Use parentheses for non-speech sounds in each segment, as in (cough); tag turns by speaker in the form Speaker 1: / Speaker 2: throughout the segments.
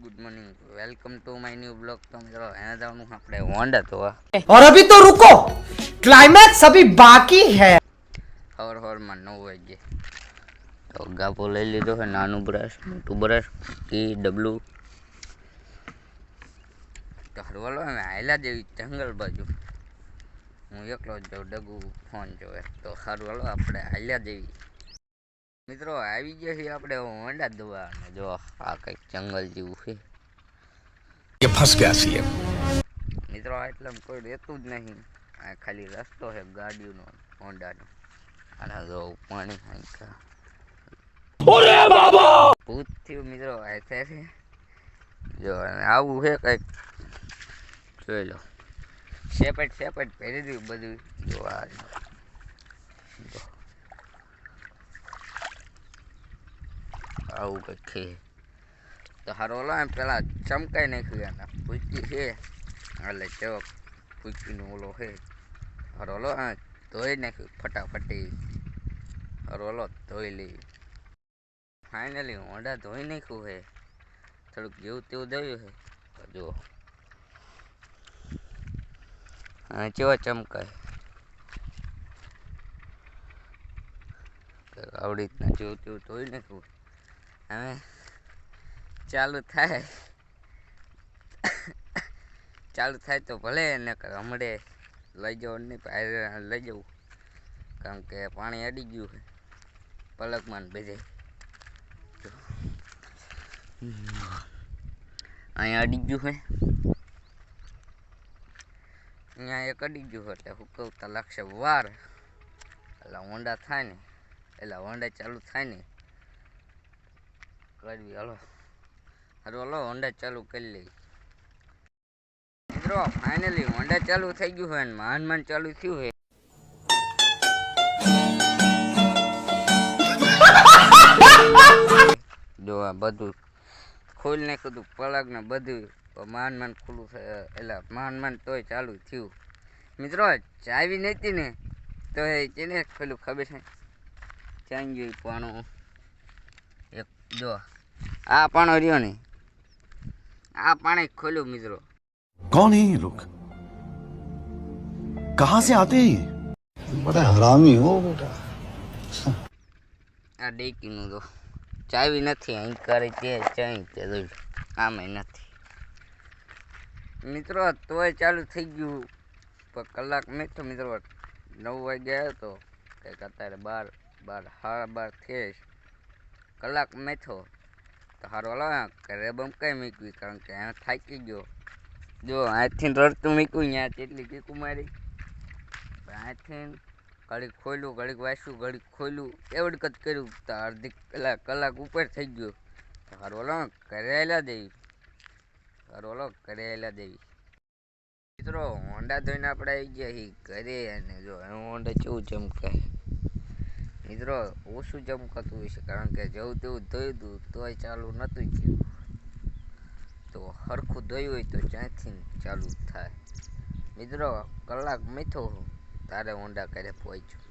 Speaker 1: good morning welcome to my new blog તો મિત્રો એના જવાનું આપણે હોન્ડા તો
Speaker 2: और अभी तो रुको क्लाइमैक्स अभी बाकी है
Speaker 1: હવાર હવારમાં નવ વાગે તો ગાપો લઈ લીધો છે નાનું બ્રશ મોટું બ્રશ કી ડબલું તો હરવાલો અમે હાયલા જેવી જંગલ બાજુ હું એકલો જ જાઉં ડગુ ફોન જોવે તો હરવાલો આપણે હાલ્યા જેવી મિત્રો આવી ગયા છે આપણે હોન્ડા દુવાને જો આ કંઈક જંગલ જેવું છે.
Speaker 3: એ ફસ ગયા છીએ.
Speaker 1: મિત્રો એટલે કોઈ રહેતું જ નહીં. આ ખાલી રસ્તો છે ગાડીનો હોન્ડાનો. અને જો પાણી હાંકા ઓરે બાબા! ભૂત થયું મિત્રો આ છે જો આવું છે કંઈક. જોઈ લો. સેપેટ સેપેટ પહેરી દીધું બધું. જોવા આવું કંઈક છે. તો હારો ઓલો એમ પેલા ચમકાઈ નાખ્યું એના. પૂચી છે. એટલે ચેવો પૂચીનો ઓલો છે. હારો ઓલો, હા, ધોઈ નાખ્યું ફટાફટી. હારો ઓલો ધોઈ લઈ ફાઇનલી હોન્ડા ધોઈ નાખ્યું છે. થોડુંક જેવું તેવું દયું છે. જુઓ. હા ચેવો ચમકાય. આવડી રીતના જેવું તેવું ધોઈ નાખ્યું. હવે ચાલુ થાય. ચાલુ થાય તો ભલે ને હમણે લઈ જવું નહીં લઈ જવું કારણ કે પાણી અડી ગયું છે. પલકમાં ને બધે. જો. અહીંયા અડી ગયું છે. અહીંયા એક અડી ગયું છે એટલે હુકવતા લાગશે વાર. એટલે હોન્ડા થાય ને. એટલે હોન્ડા ચાલુ થાય ને. કરવી. હલો. હાલો, હલો, હોન્ડા ચાલુ કરી લઈ. મિત્રો ફાઇનલી હોન્ડા ચાલુ થઈ ગયું હોય ને માન માન ચાલુ થયું હોય. (laughs) જો આ બધું ખોલી નાખ્યું હતું પલક ને બધું. માન માન ખુલ્લું થયું એટલે માન માન તોય ચાલુ થયું. મિત્રો, ચાવી નહોતી ને, તો એ તેને ખોલ્યું ખબર છે? ચાઈ ગયું પાણું. એક, જો. આ પાણો રહ્યો નહીં. આ પાણી ખોલ્યું મિત્રો.
Speaker 3: કોણ હે લોક કહા સે આતે
Speaker 4: બડા હરામી હો બેટા
Speaker 1: આ ડેકીનું તો ચાવી નથી અહીં કરે તે ચાઈ તે દોડ આમાં નથી. મિત્રો તોય ચાલુ થઈ ગયું. પણ કલાક મેં મિત્રો નવ વાગ્યા હતો કંઈક અત્યારે બાર બાર સાડા બાર થયે કલાક મેથો તો હારો લાવે ઘરે બમકાઈ મૂકવી કારણ કે અહીંયા થાકી ગયો. જો અહીંથી રડતું મૂક્યું ત્યાં તેટલી કીકું મારી. અહીંથી ઘડીક ખોલ્યું, ઘડીક વાંચ્યું, ઘડીક ખોલ્યું. એવડ કદ કર્યું, તો અડધી કલાક કલાક ઉપર થઈ ગયો. તો હારો લાવે ઘરે આવેલા દેવી. હારો લો ઘરે આવેલા દેવી. મિત્રો, હોન્ડા ધોઈને આપણે આવી ગયા ઘરે અને જો, હું હોન્ડા કેવું ચમકાય મિત્રો, ઓછું ચમકાતું હોય છે, કારણ કે જેવું તેવું ધોયું હતું તોય ચાલુ નહોતું થયું. તો હરખું ધોયું હોય તો જ્યાંથી ચાલુ થાય. મિત્રો, કલાક મીઠો તારે ઊંડા કરે પહોંચ્યું.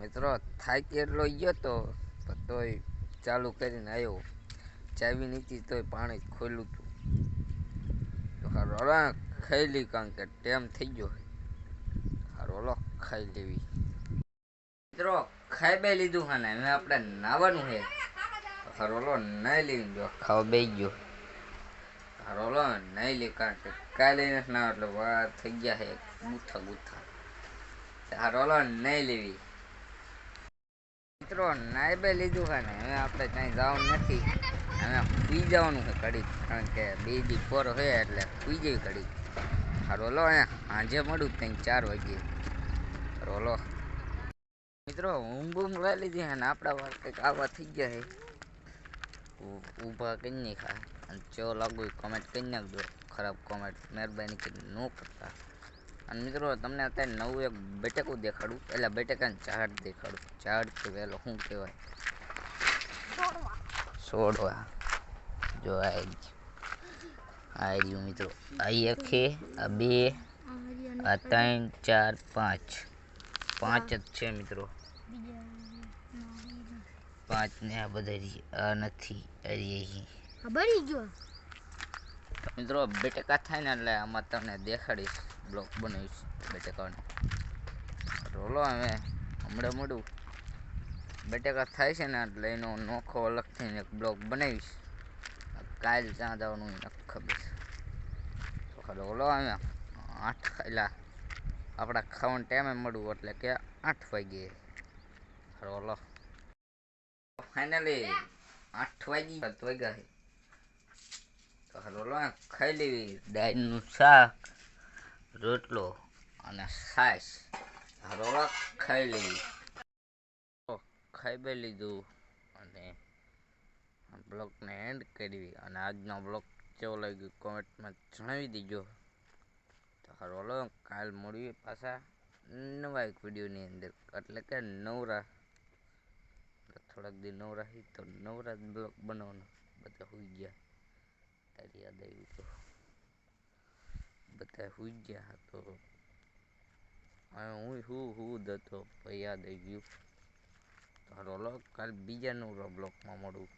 Speaker 1: મિત્રો થાકી એટલો ગયો તો તોય ચાલુ કરીને આવ્યો ચાવી નીચી તોય પાણી ખોલ્યું હતું તો હારો ખાઈ કારણ કે ટેમ થઈ ગયો હારો ખાઈ લેવી. મિત્રો ખાઈ બે લીધું હા ને આપણે નાવાનું છે તો નહીં લીધું જો, ખાવ બે ગયો. હારો નહીં નાઈ લી કારણ કે કાલે નથી ના એટલે વાર થઈ ગયા છે ગુથા ગુથા. હારો હલો નહીં લેવી. મિત્રો, નાઈ બે લીધું છે ને, હવે આપણે ક્યાંય જવાનું નથી. હવે પી જવાનું છે કડી કારણ કે બે દી પોર હોય એટલે પી જઈ કડી હારો હલો અહીંયા સાંજે મળું ત્યાં ચાર વાગ્યે. હારો હલો મિત્રો, ઊંઘ ઊંઘ લઈ લીધી છે ને આપણા વાર કંઈક આવા થઈ ગયા છે. ઉ- ઊભા કરી નાખા અને ચો લાગુ કોમેન્ટ કરી નાખજો. ખરાબ કોમેન્ટ મહેરબાની કરી ન કરતા. અને મિત્રો, તમને અત્યારે નવું એક બેટકું દેખાડું. એટલે બેટકાને ઝાડ દેખાડું. ઝાડ તો વહેલો શું કહેવાય? છોડવા જો આ રહ્યું. આ રહ્યું મિત્રો. આ એક છે, આ બે, આ ત્રણ, ચાર, પાંચ. પાંચ જ છે મિત્રો. પાંચ ને આ બધા. આ નથી અરે અહીં.
Speaker 5: ગયો.
Speaker 1: મિત્રો બેટકા થાય ને એટલે આમાં તમને દેખાડીશ. બ્લોક બનાવીશ બેટકાનો રોલો હવે હમણાં મોડું. બેટકા થાય છે ને એટલે એનો નોખો અલગ થઈને એક બ્લોક બનાવીશ. કાલ ત્યાં જવાનું એને ખબર. રોલો હવે આઠ એટલે આપણા ખાવાનું ટાઈમે મળવું એટલે કે આઠ વાગે ખરો ઓલો ફાઇનલી આઠ વાગી સાત વાગ્યા છે. તો રોલો ખાઈ લેવી. દાળનું શાક, રોટલો અને છાશ. રોલો ખાઈ લેવી. ખાઈ બે લીધું અને બ્લોગને એન્ડ કરવી અને આજનો બ્લોગ કેવો લાગ્યો કોમેન્ટમાં જણાવી દીજો. તો હાલો લો કાલ મળીએ પાછા નવા એક વિડીયોની અંદર. એટલે કે નવરા. થોડાક દી નવરા તો નવરા જ બ્લોગ બનાવવાનો બધા હોઈ ગયા. તારી યાદ આવી તો. બધા હોઈ ગયા તો. હું હું હું પછી યાદ આવી ગયું. તો હાલો કાલ બીજા નવરા બ્લોકમાં મળું.